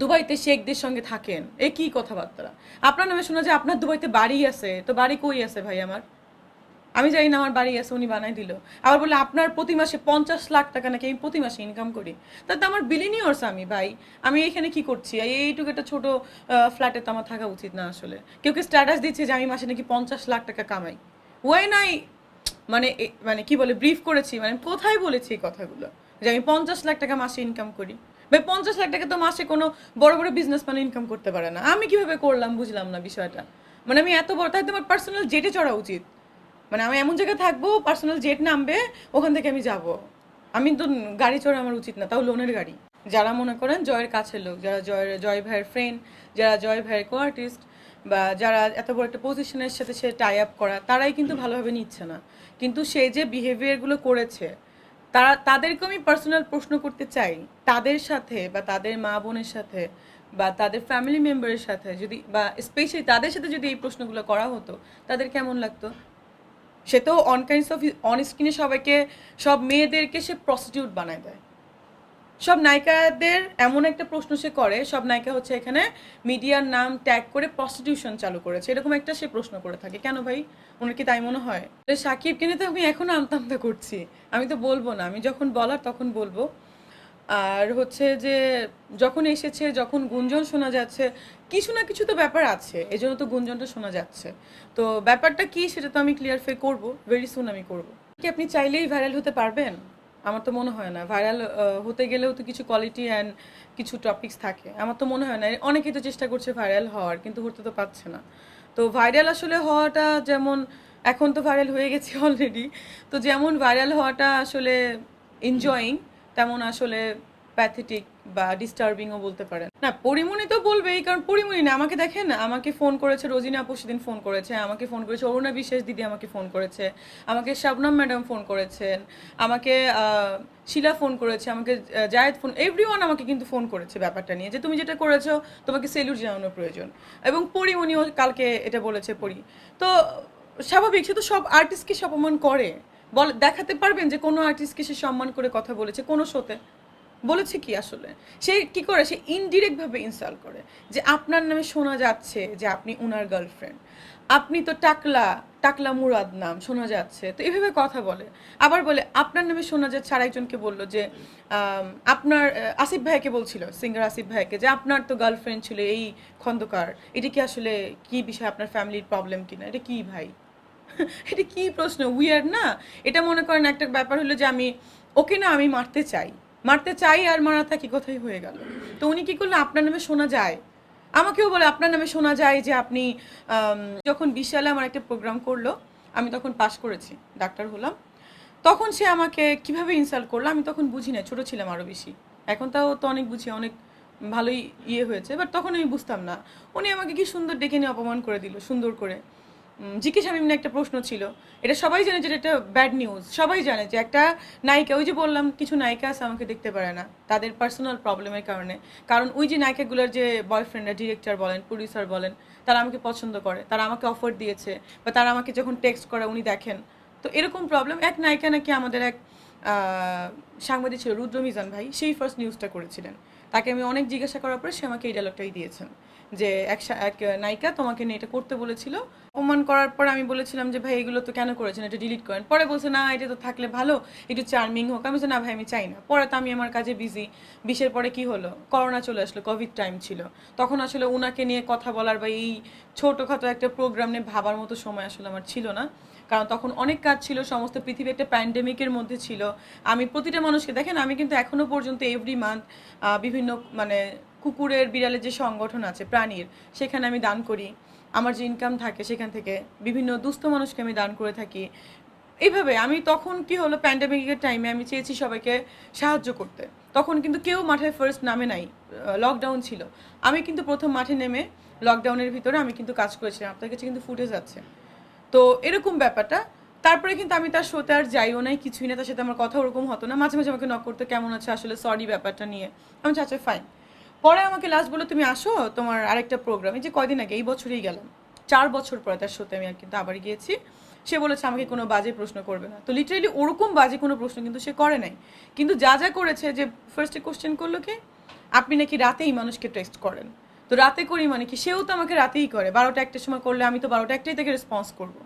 দুবাইতে শেখদের সঙ্গে থাকেন। এ কি কথাবার্তা? আপনার নামে শোনা যায়, আপনার দুবাইতে বাড়ি আছে, তো বাড়ি কই আছে ভাই আমার? আমি জানি না আমার বাড়ি আছে, উনি বানাই দিল। আবার বলে আপনার প্রতি মাসে পঞ্চাশ লাখ টাকা নাকি আমি প্রতি মাসে ইনকাম করি? তাতে আমার বিলিনিয়র্স আমি ভাই। আমি এখানে কি করছি? এই এইটুকু একটা ছোট ফ্ল্যাটে তো আমার থাকা উচিত না আসলে। কেউ কেউ স্ট্যাটাস দিচ্ছে যে আমি মাসে নাকি পঞ্চাশ লাখ টাকা কামাই? ওয়াই নাই মানে মানে কি বলে ব্রিফ করেছি। মানে কোথায় বলেছি এই কথাগুলো? যে আমি পঞ্চাশ লাখ টাকা মাসে ইনকাম করি। ভাই, পঞ্চাশ লাখ টাকা তো মাসে কোনো বড় বড় বিজনেস মানে ইনকাম করতে পারে না। আমি কীভাবে করলাম বুঝলাম না বিষয়টা। মানে আমি এত বড় তাই তোমার পার্সোনাল জেটে চড়া উচিত। মানে আমি এমন জায়গায় থাকব পার্সোনাল জেট নামবে, ওখান থেকে আমি যাব। আমি তো গাড়ি চড়া আমার উচিত না, তাও লোনের গাড়ি। যারা মনে করেন জয়ের কাছের লোক, যারা জয়ের জয় ভাইয়ের ফ্রেন্ড যারা জয় ভাইয়ের কো আর্টিস্ট বা যারা এত বড় একটা পজিশনের সাথে সে টাই আপ করা, তারাই কিন্তু ভালোভাবে নিচ্ছে না। কিন্তু সে যে বিহেভিয়ারগুলো করেছে তারা, তাদেরকে আমি পার্সোনাল প্রশ্ন করতে চাই। তাদের সাথে বা তাদের মা বোনের সাথে বা তাদের ফ্যামিলি মেম্বারের সাথে যদি বা স্পেশালি তাদের সাথে যদি এই প্রশ্নগুলো করা হতো, তাদের কেমন লাগতো? সে তো অন কাইন্ডস অফ অন স্ক্রিনে সবাইকে, সব মেয়েদেরকে সে প্রস্টিটিউট বানায় দেয়। সব নায়িকাদের এমন একটা প্রশ্ন সে করে, সব নায়িকা হচ্ছে এখানে মিডিয়ার নাম ট্যাগ করে প্রস্টিটিউশন চালু করেছে। এরকম একটা সে প্রশ্ন করে থাকে। কেন ভাই? ওনার কি তাই মনে হয়? সাকিব কিনে তো আমি এখনও আমতা আমতা করছি। আমি তো বলব না। আমি যখন বলার তখন বলব। আর হচ্ছে যে যখন এসেছে, যখন গুঞ্জন শোনা যাচ্ছে, কিছু না কিছু তো ব্যাপার আছে। এই জন্য তো গুঞ্জনটা শোনা যাচ্ছে। তো ব্যাপারটা কি সেটা তো আমি ক্লিয়ার ক্লিয়ারফাই করব। ভেরি সুন আমি করব। কি আপনি চাইলেই ভাইরাল হতে পারবেন? আমার তো মনে হয় না। ভাইরাল হতে গেলেও তো কিছু কোয়ালিটি অ্যান্ড কিছু টপিকস থাকে। আমার তো মনে হয় না। অনেকেই তো চেষ্টা করছে ভাইরাল হওয়ার, কিন্তু হতে তো পারছে না। তো ভাইরাল আসলে হওয়াটা যেমন, এখন তো ভাইরাল হয়ে গেছে অলরেডি তো যেমন ভাইরাল হওয়াটা আসলে এনজয়িং তেমন আসলে প্যাথেটিক বা ডিস্টার্বিংও বলতে পারেন। না, পরিমণি তো বলবেই, কারণ পরিমণি না, আমাকে দেখেন, আমাকে ফোন করেছে, রোজিনা আপু সেদিন ফোন করেছে, আমাকে ফোন করেছে, অরুণা বিশ্বাস দিদি আমাকে ফোন করেছে, আমাকে শাবনাম ম্যাডাম ফোন করেছেন, আমাকে শিলা ফোন করেছে, আমাকে জায়েদ ফোন এভরিওয়ান আমাকে কিন্তু ফোন করেছে ব্যাপারটা নিয়ে, যে তুমি যেটা করেছ, তোমাকে সেলুট জানানোর প্রয়োজন। এবং পরিমণিও কালকে এটা বলেছে, পরি। তো স্বাভাবিক, সে তো সব আর্টিস্টকে সে অপমান করে। বল, দেখাতে পারবেন যে কোনো আর্টিস্টকে সে সম্মান করে কথা বলেছে, কোনো শোতে। বলেছে কি আসলে? সে কি করে? সে ইনডিরেক্ট ভাবে ইনসাল্ট করে যে আপনার নামে শোনা যাচ্ছে যে আপনি উনার গার্লফ্রেন্ড আপনি তো টাকলা টাকলা মুরাদ নাম শোনা যাচ্ছে। তো এভাবে কথা বলে। আবার বলে, আপনার নামে শোনা যাচ্ছে আর একজনকে বলল যে আপনার আসিফ ভাইকে বলছিল সিঙ্গার আসিফ ভাইকে যে আপনার তো গার্লফ্রেন্ড ছিল এই খন্দকার। এটা কি আসলে কি বিষয় আপনার ফ্যামিলির প্রবলেম কিনা? এটা কি ভাই? এটা কি প্রশ্ন? উইয়ার না? এটা মনে করেন একটা ব্যাপার হলো যে আমি, ওকে না আমি মারতে চাই। মারতে চাই আর মারা থাকি কোথায় হয়ে গেল। তো উনি কি করল আপনার নামে শোনা যায়। আমাকেও বলে, আপনার নামে শোনা যায় যে আপনি যখন বিশালে আমার একটা প্রোগ্রাম করল, আমি তখন পাশ করেছি, ডাক্তার হলাম। তখন সে আমাকে কীভাবে ইনসাল্ট করল আমি তখন বুঝি না ছোট ছিলাম আরও বেশি। এখন তাও তো অনেক বুঝি, অনেক ভালোই ইয়ে হয়েছে বাট তখন আমি বুঝতাম না। উনি আমাকে কি সুন্দর ডেকে নিয়ে অপমান করে দিল, সুন্দর করে। জিজ্ঞেস আমি একটা প্রশ্ন ছিল। এটা সবাই জানে যে একটা ব্যাড নিউজ সবাই জানে যে একটা নায়িকা, ওই যে বললাম, কিছু নায়িকা আছে আমাকে দেখতে পারে না, তাদের পার্সোনাল প্রবলেমের কারণে। কারণ ওই যে নায়িকাগুলোর যে বয়ফ্রেন্ডরা ডিরেক্টর বলেন প্রডিউসার বলেন, তারা আমাকে পছন্দ করে, তারা আমাকে অফার দিয়েছে, বা তারা আমাকে যখন টেক্সট করে, উনি দেখেন। তো এরকম প্রবলেম এক নায়িকা নাকি আমাদের এক সাংবাদিক ছিল রুদ্র মিজান ভাই, সেই ফার্স্ট নিউজটা করেছিলেন। তাকে আমি অনেক জিজ্ঞাসা করার পরে সে আমাকে এই ডায়লগটাই দিয়েছেন, যে এক এক নায়িকা তোমাকে নিয়ে এটা করতে বলেছিল। অপমান করার পর আমি বলেছিলাম যে, ভাই, এগুলো তো কেন করেছেন? এটা ডিলিট করেন। পরে বলছে, না, এটা তো থাকলে ভালো, একটু চার্মিং হোক। আমি না, ভাই, আমি চাই না। পরে তো আমি আমার কাজে বিজি বিশের পরে কি হলো? করোনা চলে আসলো কোভিড টাইম ছিল। তখন আসলে ওনাকে নিয়ে কথা বলার বা এই ছোটোখাটো একটা প্রোগ্রাম নিয়ে ভাবার মতো সময় আসলে আমার ছিল না। কারণ তখন অনেক কাজ ছিল, সমস্ত পৃথিবী একটা প্যান্ডেমিকের মধ্যে ছিল। আমি প্রতিটা মানুষকে, দেখেন, আমি কিন্তু এখনও পর্যন্ত এভরি মান্থ বিভিন্ন মানে কুকুরের বিড়ালের যে সংগঠন আছে, প্রাণীর, সেখানে আমি দান করি। আমার যে ইনকাম থাকে সেখান থেকে বিভিন্ন দুস্থ মানুষকে আমি দান করে থাকি। এইভাবে আমি তখন কি হলো প্যান্ডেমিকের টাইমে আমি চেয়েছি সবাইকে সাহায্য করতে। তখন কিন্তু কেউ মাঠে ফার্স্ট নামে নাই লকডাউন ছিল। আমি কিন্তু প্রথম মাঠে নেমে লকডাউনের ভিতরে আমি কিন্তু কাজ করেছিলাম। আপনার কাছে কিন্তু ফুটেজ আছে। তো এরকম ব্যাপারটা। তারপরে কিন্তু আমি তার শোতে আর যাইও নাই, কিছুই না তার সাথে আমার কথা ওরকম হতো না। মাঝে মাঝে আমাকে নক করতে, কেমন আছে? আসলে সরি ব্যাপারটা নিয়ে। আমি চাচা ফাইন পরে আমাকে লাস্ট বলে তুমি আসো, তোমার আরেকটা প্রোগ্রাম এই যে কয়দিন আগে, এই বছরেই গেলাম। চার বছর পরে তার শোতে আমি আর কিন্তু আবার গিয়েছি। সে বলেছে, আমাকে কোনো বাজে প্রশ্ন করবে না। তো লিটারেলি ওরকম বাজে কোনো প্রশ্ন কিন্তু সে করে নাই। কিন্তু যা যা করেছে যে ফার্স্টে কোশ্চেন করল কি? আপনি নাকি রাতেই মানুষকে টেক্সট করেন। তো রাতে করি মানে কি? সেও তো আমাকে রাতেই করে। বারোটা একটার সময় করলে আমি তো বারোটা একটাই তাকে রেসপন্স করব।